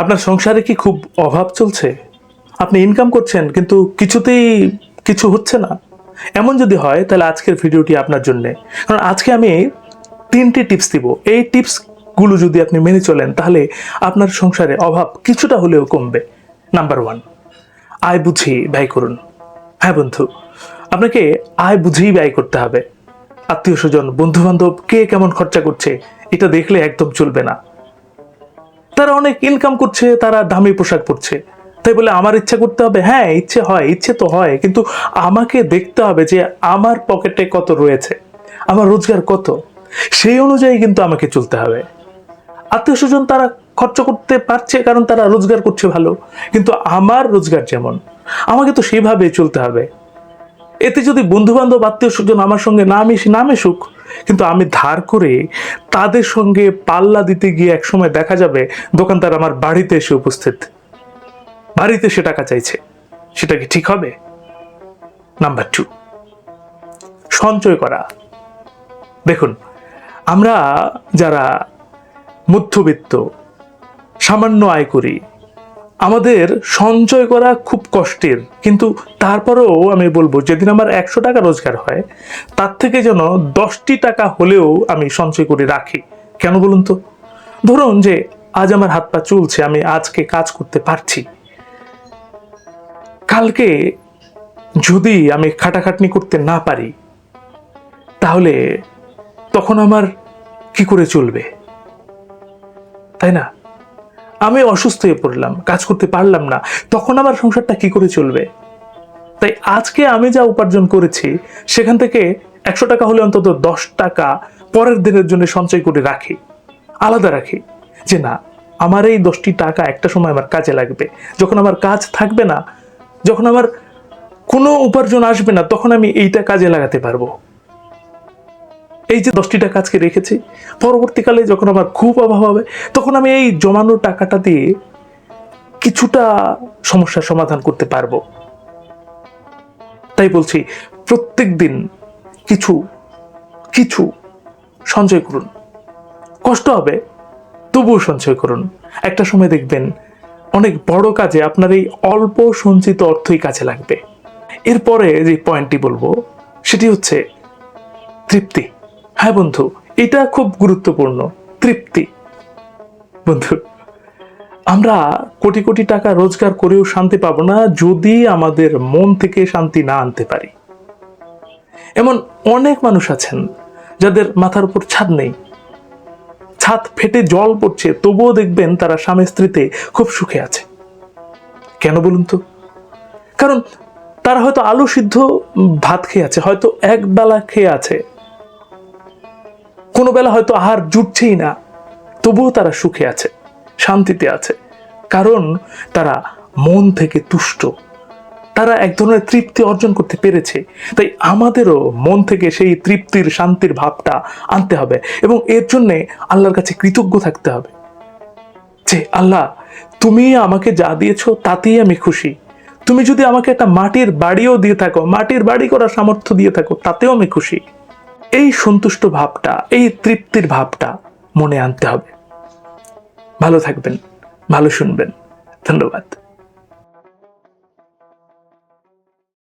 আপনার সংসারে কি খুব অভাব চলছে? আপনি ইনকাম করছেন, কিন্তু কিছুতেই কিছু হচ্ছে না। এমন যদি হয়, তাহলে আজকের ভিডিওটি আপনার জন্য। কারণ আজকে আমি তিনটি টিপস দিব। এই টিপসগুলো যদি আপনি মেনে চলেন, তাহলে আপনার সংসারে অভাব কিছুটা হলেও কমবে। নাম্বার ওয়ান আয় বুঝি ব্যয় করুন। হ্যাঁ বন্ধু, আপনাকে আয় বুঝেই ব্যয় করতে হবে। আত্মীয় স্বজন বন্ধু বান্ধব কে কেমন খরচা করছে, এটা দেখলে একদম চলবে না। তারা অনেক ইনকাম করছে, তারা দামি পোশাক পরছে। তাই বলে আমার ইচ্ছা করতে হবে হ্যাঁ ইচ্ছে হয়, ইচ্ছে তো হয়, কিন্তু আমাকে দেখতে হবে যে আমার পকেটে কত রয়েছে, আমার রোজগার কত। সেই অনুযায়ী কিন্তু আমাকে চলতে হবে। আত্মীয় স্বজন তারা খরচ করতে পারছে কারণ তারা রোজগার করছে ভালো, কিন্তু আমার রোজগার যেমন, আমাকে তো সেইভাবে চলতে হবে। এতে যদি বন্ধু বান্ধব আত্মীয় স্বজন আমার সঙ্গে না মিশি, না মিশুক, কিন্তু আমি ধার করে তাদের সঙ্গে পাল্লা দিতে গিয়ে একসময় দেখা যাবে দোকানদার আমার বাড়িতে এসে উপস্থিত। বাড়িতে সে টাকা চাইছে। সেটা কি ঠিক হবে? নাম্বার টু সঞ্চয় করা। দেখুন, আমরা যারা মধ্যবিত্ত, সামান্য আয় করি আমাদের সঞ্চয় করা খুব কষ্টের। কিন্তু তারপরেও আমি বলব, যেদিন আমার একশো টাকা রোজগার হয়, তার থেকে যেন দশটি টাকা হলেও আমি সঞ্চয় করে রাখি। কেন বলুন তো? ধরুন যে আজ আমার হাত পা চলছে, আমি আজকে কাজ করতে পারছি। কালকে যদি আমি খাটাখাটনি করতে না পারি, তাহলে তখন আমার কি করে চলবে? তাই না? আমি অসুস্থ হয়ে পড়লাম, কাজ করতে পারলাম না। তখন আমার সংসারটা কি করে চলবে? তাই আজকে আমি যা উপার্জন করেছি, সেখান থেকে একশো টাকা হলে অন্তত দশ টাকা পরের দিনের জন্য সঞ্চয় করে রাখি। আলাদা রাখি যে না, আমার এই দশটি টাকা একটা সময় আমার কাজে লাগবে। যখন আমার কাজ থাকবে না, যখন আমার কোনো উপার্জন আসবে না, তখন আমি এইটা কাজে লাগাতে পারব। এই যে দশটি টাকা আজকে রেখেছি, পরবর্তীকালে যখন আমার খুব অভাব হবে, তখন আমি এই জমানো টাকাটা দিয়ে কিছুটা সমস্যার সমাধান করতে পারব। তাই বলছি, প্রত্যেক দিন কিছু কিছু সঞ্চয় করুন। কষ্ট হবে, তবুও সঞ্চয় করুন। একটা সময় দেখবেন, অনেক বড় কাজে আপনার এই অল্প সঞ্চিত অর্থই কাজে লাগবে। এরপরে যে পয়েন্টটি বলব, সেটি হচ্ছে তৃপ্তি। হ্যাঁ বন্ধু, এটা খুব গুরুত্বপূর্ণ, তৃপ্তি। বন্ধু, আমরা কোটি কোটি টাকা রোজগার করেও শান্তি পাব না যদি আমাদের মন থেকে শান্তি না আনতে পারি। এমন অনেক মানুষ আছেন যাদের মাথার উপর ছাদ নেই। ছাদ ফেটে জল পড়ছে, তবুও দেখবেন তারা স্বামী স্ত্রীতে খুব সুখে আছে। কেন বলুন তো? কারণ তারা হয়তো আলু সিদ্ধ ভাত খেয়ে আছে, হয়তো এক বেলা খেয়ে আছে। কোনো বেলা হয়তো আহার জুটছেই না। তবুও তারা সুখে আছে, শান্তিতে আছে। কারণ তারা মন থেকে তুষ্ট। তারা এক ধরনের তৃপ্তি অর্জন করতে পেরেছে। তাই আমাদেরও মন থেকে সেই তৃপ্তির, শান্তির ভাবটা আনতে হবে এবং এর জন্যে আল্লাহর কাছে কৃতজ্ঞ থাকতে হবে। যে, আল্লাহ, তুমি আমাকে যা দিয়েছ তাতেই আমি খুশি। তুমি যদি আমাকে একটা মাটির বাড়িও দিয়ে থাকো, মাটির বাড়ি করার সামর্থ্য দিয়ে থাকো, তাতেও আমি খুশি। এই সন্তুষ্ট ভাবটা এই তৃপ্তির ভাবটা মনে আনতে হবে। ভালো থাকবেন ভালো শুনবেন। ধন্যবাদ।